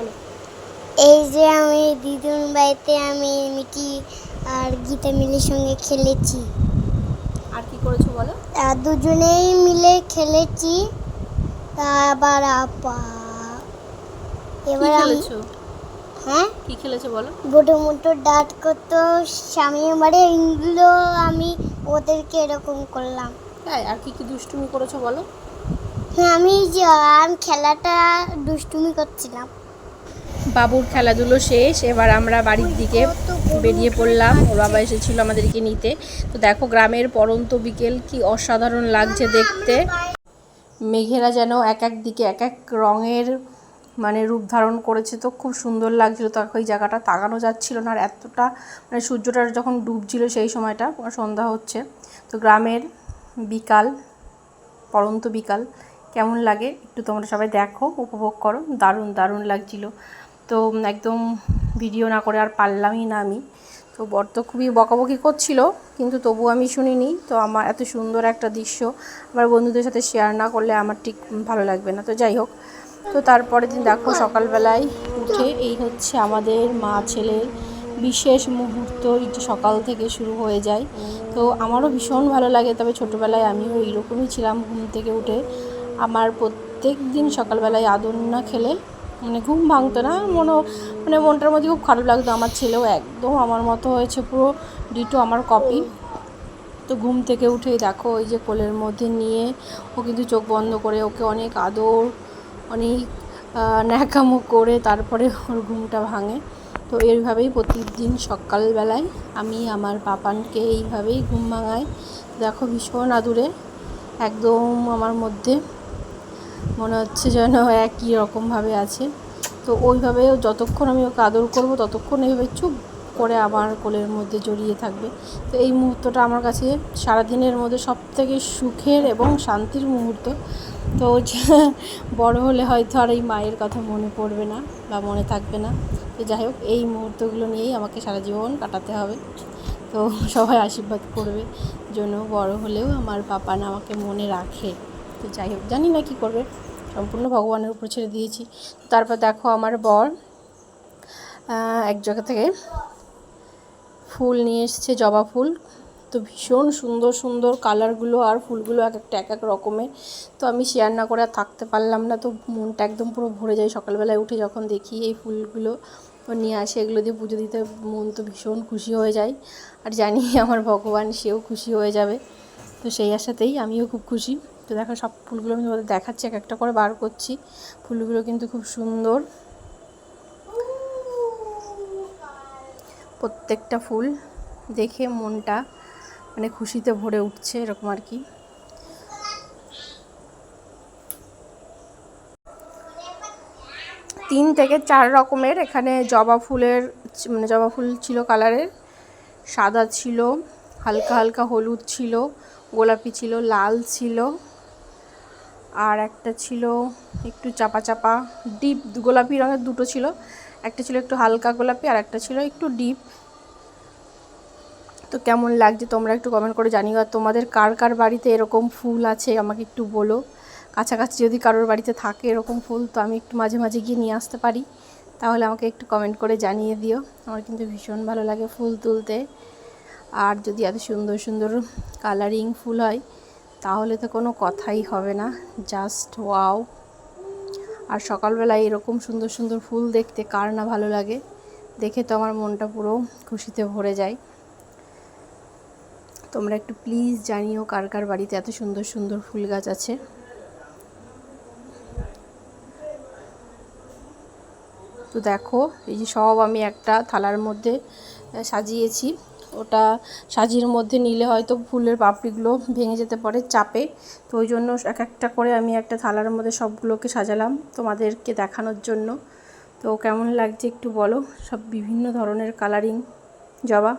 বলো। এই যে আমি দিদুন বাড়িতে আমি মিটি আর গীতা মিলের সঙ্গে খেলেছি। আর কি করেছ বলো? দুজনেই মিলে খেলেছি। আবার আপা এবার আমি হ্যাঁ? কি খেলেছো বলো? মোটো মোটো ডাট করতো স্বামী মারে এগুলো আমি ওদেরকে এরকম করলাম। তাই আর কি কি দুষ্টুমি করেছ বলো? হ্যাঁ আমি যে আমি খেলাটা দুষ্টুমি করছিলাম। বাবুর খেলাধুলো শেষ, এবার আমরা বাড়ির দিকে বেরিয়ে পড়লাম। ওর বাবা এসেছিল আমাদেরকে নিতে। তো দেখো গ্রামের পরন্ত বিকেল, কি অসাধারণ লাগছে দেখতে। মেঘেরা যেন এক এক দিকে এক এক রঙের মানে রূপ ধারণ করেছে। তো খুব সুন্দর লাগছিল তো ওই জায়গাটা। তাকানো যাচ্ছিল না আর এতটা মানে সূর্যটা যখন ডুবছিল সেই সময়টা সন্ধ্যা হচ্ছে। তো গ্রামের বিকাল, পরন্ত বিকাল, কেমন লাগে একটু তোমরা সবাই দেখো, উপভোগ করো। দারুণ দারুণ লাগছিল। তো একদম ভিডিও না করে আর পারলামই না আমি। তো বর তো খুবই বকাবকি করছিল, কিন্তু তবু আমি শুনিনি। তো আমার এত সুন্দর একটা দৃশ্য আমার বন্ধুদের সাথে শেয়ার না করলে আমার ঠিক ভালো লাগবে না। তো যাই হোক, তো তারপরের দিন দেখো সকালবেলায় উঠে এই হচ্ছে আমাদের মা ছেলের বিশেষ মুহূর্ত যে সকাল থেকে শুরু হয়ে যায়। তো আমারও ভীষণ ভালো লাগে, তবে ছোটোবেলায় আমিও এইরকমই ছিলাম ঘুম থেকে উঠে। আমার প্রত্যেক দিন সকালবেলায় আদর না খেলে মানে ঘুম ভাঙতো না মনে মানে মনটার মধ্যে খুব খারাপ লাগতো। আমার ছেলেও একদম আমার মতো হয়েছে, পুরো ডিটো আমার কপি। তো ঘুম থেকে উঠেই দেখো, ওই যে কোলের মধ্যে নিয়ে ও কিন্তু চোখ বন্ধ করে ওকে অনেক আদর, অনেক ন্যাকামো করে তারপরে ওর ঘুমটা ভাঙে। তো এইভাবেই প্রতিদিন সকালবেলায় আমি আমার পাপানকে এইভাবেই ঘুম ভাঙাই। দেখো ভীষণ আদুরে, একদম আমার মধ্যে। মনে হচ্ছে যেন একই রকমভাবে আছে। তো ওইভাবে যতক্ষণ আমি ওকে আদর করব, ততক্ষণ এইভাবে চুপ করে আমার কোলের মধ্যে জড়িয়ে থাকবে। তো এই মুহূর্তটা আমার কাছে সারাদিনের মধ্যে সব থেকে সুখের এবং শান্তির মুহূর্ত। তো বড় হলে হয়তো আর এই মায়ের কথা মনে পড়বে না বা মনে থাকবে না। তো যাই হোক, এই মুহূর্তগুলো নিয়েই আমাকে সারা জীবন কাটাতে হবে। তো সবাই আশীর্বাদ করবে জন্য বড় হলেও আমার পাপা না আমাকে মনে রাখে। তো যাই হোক, জানি না কী করবে। সম্পূর্ণ ভগবানের উপর ছেড়ে দিয়েছি। তারপর দেখো আমার বর এক জায়গা থেকে ফুল নিয়ে এসছে, জবা ফুল। তো ভীষণ সুন্দর সুন্দর কালারগুলো আর ফুলগুলো এক একটা, এক এক রকমের। তো আমি শেয়ার না করে থাকতে পারলাম না। তো মনটা একদম পুরো ভরে যায়। সকালবেলায় উঠে যখন দেখি এই ফুলগুলো নিয়ে আসে, এগুলো দিয়ে পুজো দিতে, মন তো ভীষণ খুশি হয়ে যায়। আর জানি আমার ভগবান, সেও খুশি হয়ে যাবে। তো সেই আশাতেই আমিও খুব খুশি। তো দেখো সব ফুলগুলো আমি তোমাদের দেখাচ্ছি, এক একটা করে বার করছি। ফুলগুলো কিন্তু খুব সুন্দর। প্রত্যেকটা ফুল দেখে মনটা মানে খুশিতে ভরে উঠছে, এরকম আর কি। তিন থেকে চার রকমের এখানে জবা ফুলের মানে জবা ফুল ছিল কালারের। সাদা ছিল, হালকা হালকা হলুদ ছিল, গোলাপি ছিল, লাল ছিল। আর একটা ছিল একটু চাপা চাপা, ডিপ গোলাপি রঙের দুটো ছিল। একটা ছিল একটু হালকা গোলাপি আর একটা ছিল একটু ডিপ। তো কেমন লাগছে তোমরা একটু কমেন্ট করে জানিও। আর তোমাদের কার কার বাড়িতে এরকম ফুল আছে আমাকে একটু বলো। কাছাকাছি যদি কারোর বাড়িতে থাকে এরকম ফুল, তো আমি একটু মাঝে মাঝে গিয়ে নিয়ে আসতে পারি। তাহলে আমাকে একটু কমেন্ট করে জানিয়ে দিও। আমার কিন্তু ভীষণ ভালো লাগে ফুল তুলতে। আর যদি এত সুন্দর সুন্দর কালারিং ফুল হয় তাহলে তো কোনো কথাই হবে না জাস্ট ওয়াও আর সকালবেলায় এরকম সুন্দর সুন্দর ফুল দেখতে কার না ভালো লাগে, দেখে তো আমার মনটা পুরো খুশিতে ভরে যায়। তোমরা একটু প্লিজ জানিও কার কার বাড়িতে এত সুন্দর সুন্দর ফুল গাছ আছে। তো দেখো, এই যে সব আমি একটা থালার মধ্যে সাজিয়েছি। ওটা সাজির মধ্যে নিলে হয়তো ফুলের পাপড়িগুলো ভেঙে যেতে পারে চাপে। তো ওই জন্য এক একটা করে আমি একটা থালার মধ্যে সবগুলোকে সাজালাম তোমাদেরকে দেখানোর জন্য। তো কেমন লাগছে একটু বলো। সব বিভিন্ন ধরনের কালারিং জবা।